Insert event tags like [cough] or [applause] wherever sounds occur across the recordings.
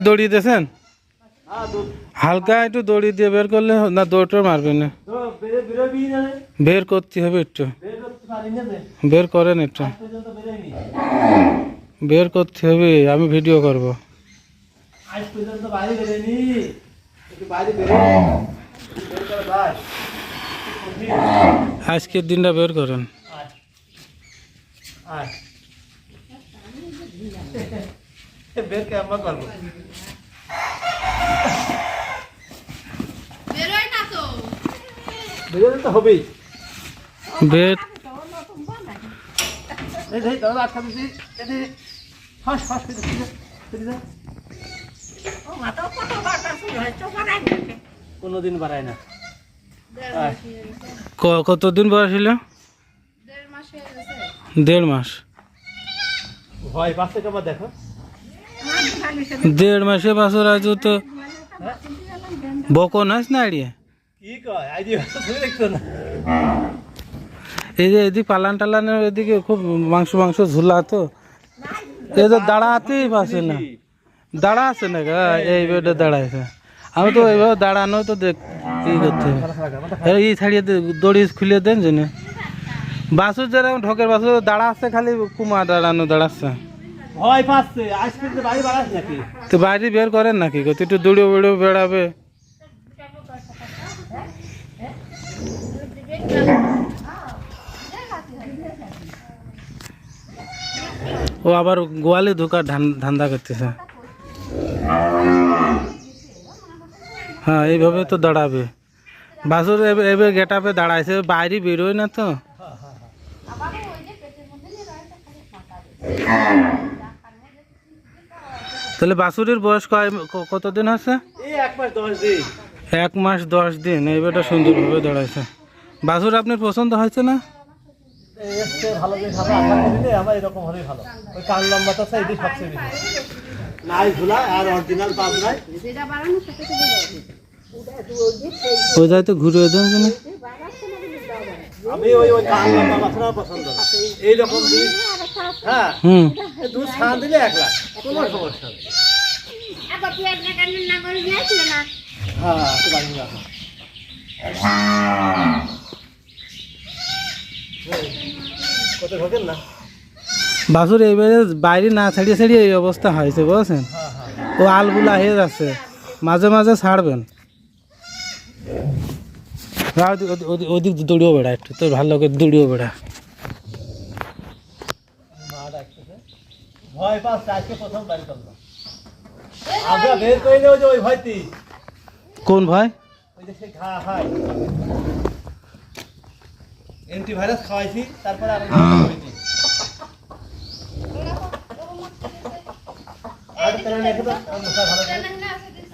দড়ি দিয়েছেন? হালকা একটু দড়ি দিয়ে বের করলে না দৌড়টা মারবে না। বের করতে হবে একটু। বের করেন একটু। বের করতে হবে আমি ভিডিও করব। আজকের দিনটা বের করেন। আয়। আয় বের করব? তো। হবেই। বের এই দাদা আটকা দিচ্ছি ফাঁস ফাঁস করে কোনোদিন বাড়ায় না। কতদিন বয়স ছিল দেড় মাসে। ভয় পাচ্ছে কেমন দেখো? দেড় মাসে বাসর আজ তো বকো নাস না আড়িয়ে? এই যে এদিক পালান টালানের এদিকে খুব মাংস মাংস ঝুলা তো। এই তো দাঁড়াতেই পারছে না। দাঁড়া আছে না গা এই বেডে দাঁড়াইছে। আমি তো এইভাবে দাঁড়ানো তো দেখ ই করতে হবে। এই ছাড়িয়ে দড়ি খুলে দেন যে বাসুর যেরকম ঢোকের বাসুর দাঁড়া আছে খালি কুমা দাঁড়ানো দাঁড়াচ্ছে। ভয় পাচ্ছে আজ পর্যন্ত বাড়ি বাড়াস নাকি? তো বাইরে বের করেন নাকি গো? তুই একটু দৌড়িয়ে বেড়ে বেড়াবে। ও আবার গোয়ালে ধান- ধান্দা করতেছে। হ্যাঁ এইভাবে তো দাঁড়াবে। বাসুর এবার গেটাপে দাঁড়াইছে বাইরে বেরোয় না তো। তাহলে বাসুরের বয়স কতদিন আছে? এক মাস দশ দিন। দিন। এইবারটা সুন্দরভাবে দাঁড়াইছে। বাসুর আপনার পছন্দ হয়েছে না? এই ওই সেটা তো যাই তো ঘুরে দেন যে আমি ওই ওই কান লম্বা বাছরা পছন্দ এইরকম হ্যাঁ। হুম। দুধ ছান দিলে এক লাখ। কোনো সমস্যা নেই হ্যাঁ কত ঢোকেন না? বাসুর এইবারে বাইরে না ছাড়িয়ে ছাড়িয়ে এই অবস্থা হয়েছে বুঝছেন? হ্যাঁ হ্যাঁ। ও আলগুলা হয়ে যাচ্ছে। মাঝে মাঝে ছাড়বেন। ওদিক- দৌড়িও বেড়া একটু তোর ভালো করে দৌড়িও বেড়া। ভয় পাচ্ছে আজকে প্রথম বাড়ি করলাম আমরা বের করে নেব যে ওই ভয়টি কোন ভাই? ওই যে সে ঘা হয় অ্যান্টিভাইরাস খাওয়াইছি তারপরে [coughs] আমি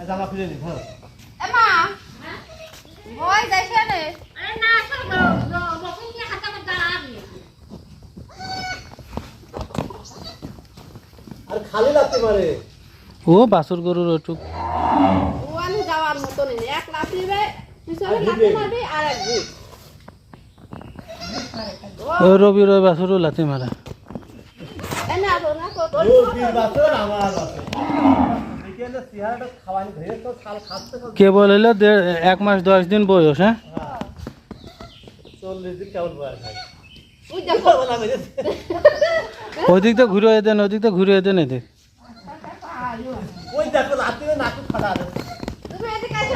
জামা খুলে নি হ্যাঁ এমা ওই যাইছে রে আরে না সব বকুন নিয়ে হাতে করে দাঁড়াবি আর খালি লাগতে পারে। ও বাসুর গরুর একটু ওয়ানে যাওয়ার মতো নেই। এক লাফ দিবে পিছনে লাফি মারবি আর এক ও রবি রবি বাসুরও লাথি মারা। কেবল হইল এক মাস দশ দিন বয়স হ্যাঁ? হ্যাঁ। চল্লিশ দিন কেমন বয়স ওদিক তো ঘুরে দেন ওদিক তো ঘুরে দেন এদের। ওই দেখো রাত্রে নাটক ফাটা তুমি এদিকে আসো